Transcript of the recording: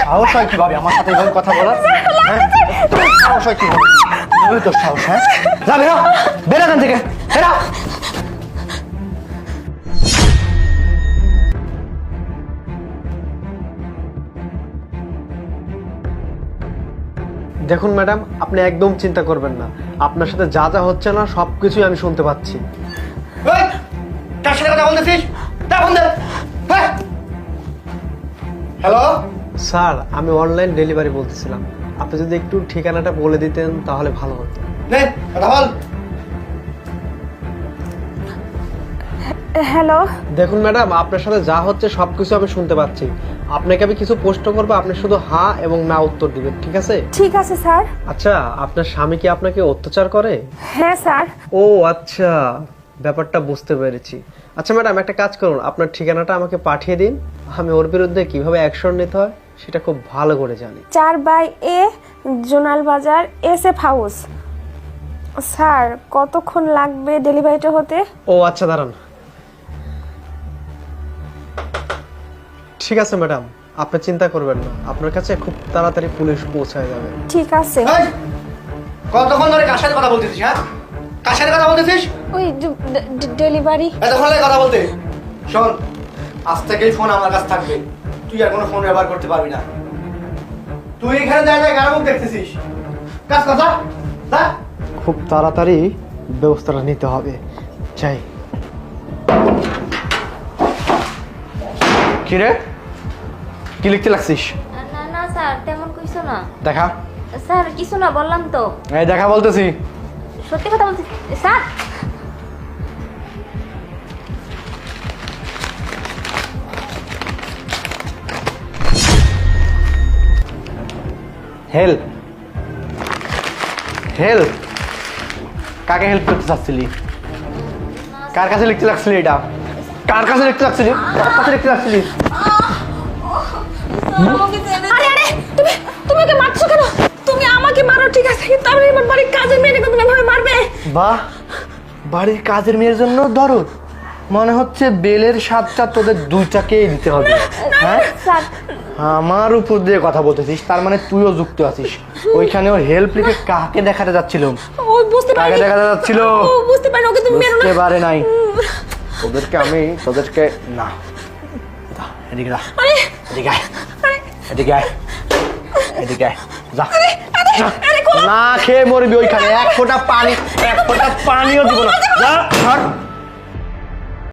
সাহস হয় কীভাবে আমার সাথে কথা হ্যাঁ? সাহস হয় কীভাবে তোর সাহস হ্যাঁ দেখুন ম্যাডাম, আপনি একদম চিন্তা করবেন না আপনার সাথে যা যা হচ্ছে না সব কিছুই আমি শুনতে পাচ্ছি সাথে কথা বলতেছিস তা ফোন দে হ্যাঁ। হ্যালো? স্যার আমি অনলাইন ডেলিভারি বলতেছিলাম। আপনি যদি একটু ঠিকানাটা বলে দিতেন তাহলে ভালো হতো। নে কথা বল হ্যালো। দেখুন ম্যাডাম আপনার সাথে যা হচ্ছে সব কিছু আমি শুনতে পাচ্ছি। আপনাকে আমি কিছু প্রশ্ন করব আপনি শুধু হ্যাঁ এবং না উত্তর দিবেন ঠিক আছে? ঠিক আছে স্যার। আচ্ছা আপনার স্বামী কি আপনাকে অত্যাচার করে? হ্যাঁ স্যার। ও আচ্ছা। ব্যাপারটা বুঝতে পেরেছি। আচ্ছা ম্যাডাম একটা কাজ করুন। আপনার ঠিকানাটা আমাকে পাঠিয়ে দিন। আমি ওর বিরুদ্ধে কীভাবে অ্যাকশন নিতে হয় সেটা খুব ভালো করে জানি। চার বাই এ জোনাল বাজার এস এফ হাউস। স্যার কতক্ষণ লাগবে ডেলিভারিটা হতে? ও আচ্ছা দাঁড়ান। ঠিক আছে ম্যাডাম আপনি চিন্তা করবেন না। আপনার কাছে খুব তাড়াতাড়ি পুলিশ পৌঁছায় যাবে। ঠিক আছে। কতক্ষণ ধরে কার সাথে কথা বলতেছিস হ্যাঁ? কার সাথে কথা বলতেছিস? ওই ডেলিভারি। এতক্ষণ লাগে কথা বলতে। শোন আজ থেকেই ফোন আমার কাছে থাকবে। তুই আর কোনো ফোন ব্যবহার করতে পারবি না। তুই এখানে দাঁড়িয়ে কারা মুখ দেখতেছিস। কাজ কথা যা খুব তাড়াতাড়ি ব্যবস্থাটা নিতে হবে। চাই কি রে? কি লিখতে লাগছিস? না না স্যার তেমন কিছু না। দেখা। স্যার কিছু না বললাম তো। এই দেখা বলতেছি। সত্যি কথা বলছি স্যার। হেল্প হেল্প কাকে হেল্প করতে চাচ্ছিলি? কার কাছে লিখতে লাগছিলি এটা? কার কাছে লিখতে লাগছিলি কার কাছে লিখতে লাগছিলি বাহ বাড়ির কাজের মেয়ের জন্য দরদ। মনে হচ্ছে বেলের স্বাদটা তোদের দুইটাকেই দিতে হবে। হ্যাঁ? স্যার। আমার উপর দিয়ে কথা বলতেছিস তার মানে তুইও যুক্ত আছিস। ওইখানে ওর হেল্প লিখে কাকে দেখাতে যাচ্ছিল? ও বুঝতে কাকে পারি দেখাতে যাচ্ছিল? ও বুঝতে পারি ওকে তুমি মেরো বুঝতে পারে নাই। তোদেরকে আমি তোদেরকে না। এদিকে যা। এদিকে আয়। এদিকে আয়। এদিকে আয়। যা। না খেয়ে মরবি ওইখানে। এক ফোঁটা পানি এক ফোঁটা পানিও দিব না। যা